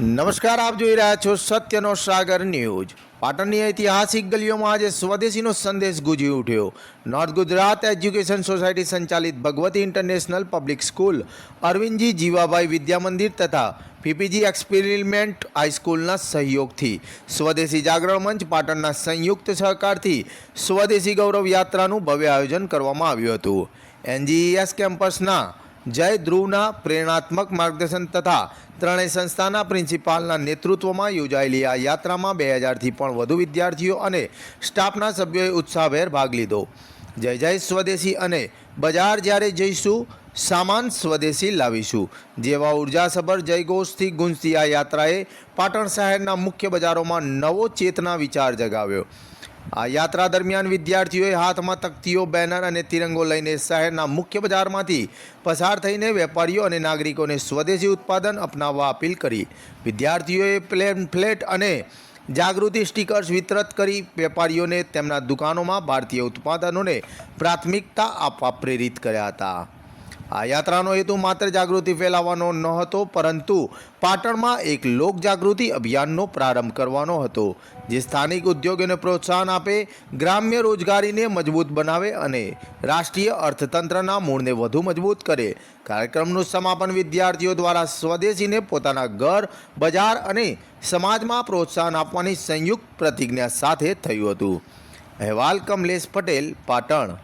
નમસ્કાર, આપ જોઈ રહ્યા છો સત્યનો સાગર ન્યૂઝ. પાટણની ઐતિહાસિક ગલીઓમાં આજે સ્વદેશીનો સંદેશ ગુંજી ઉઠ્યો. નોર્થ ગુજરાત એજ્યુકેશન સોસાયટી સંચાલિત Bhagwati international public school, Arvindji Jivabhai Vidya મંદિર તથા પીપીજી એક્સપેરિમેન્ટ હાઈસ્કૂલના સહયોગથી સ્વદેશી જાગરણ મંચ પાટણના સંયુક્ત સહકારથી સ્વદેશી ગૌરવ યાત્રાનું ભવ્ય આયોજન કરવામાં આવ્યું હતું. એનજીઈએસ કેમ્પસના જય ધ્રુવના પ્રેરણાત્મક માર્ગદર્શન તથા ત્રણેય સંસ્થાના પ્રિન્સિપાલના નેતૃત્વમાં યોજાયેલી આ યાત્રામાં બે હજારથી પણ વધુ વિદ્યાર્થીઓ અને સ્ટાફના સભ્યોએ ઉત્સાહભેર ભાગ લીધો. જય જય સ્વદેશી અને બજાર જ્યારે જઈશું, સામાન સ્વદેશી લાવીશું. જેવા ઉર્જાસભર જયઘોષથી ગુંજતી આ યાત્રાએ પાટણ શહેરના મુખ્ય બજારોમાં નવો ચેતના વિચાર જગાવ્યો. આ યાત્રા દરમિયાન વિદ્યાર્થીઓએ હાથમાં તકતીઓ, બેનર અને તિરંગો લઈને શહેરના મુખ્ય બજારમાંથી પસાર થઈને વેપારીઓ અને નાગરિકોને સ્વદેશી ઉત્પાદન અપનાવવા અપીલ કરી. વિદ્યાર્થીઓએ પ્લેન ફ્લેટ અને જાગૃતિ સ્ટીકર્સ વિતરિત કરી. વેપારીઓને તેમના દુકાનોમાં ભારતીય ઉત્પાદનોને પ્રાથમિકતા આપવા પ્રેરિત કર્યા હતા. આ યાત્રાનો હેતુ માત્ર જાગૃતિ ફેલાવવાનો ન હતો, પરંતુ પાટણમાં એક લોક જાગૃતિ અભિયાનનો પ્રારંભ કરવાનો હતો, જે સ્થાનિક ઉદ્યોગોને પ્રોત્સાહન આપે, ગ્રામ્ય રોજગારીને મજબૂત બનાવે અને રાષ્ટ્રીય અર્થતંત્રના મૂળને વધુ મજબૂત કરે. કાર્યક્રમનું સમાપન વિદ્યાર્થીઓ દ્વારા સ્વદેશીને પોતાના ઘર, બજાર અને સમાજમાં પ્રોત્સાહન આપવાની સંયુક્ત પ્રતિજ્ઞા સાથે થયું હતું. અહેવાલ કમલેશ પટેલ, પાટણ.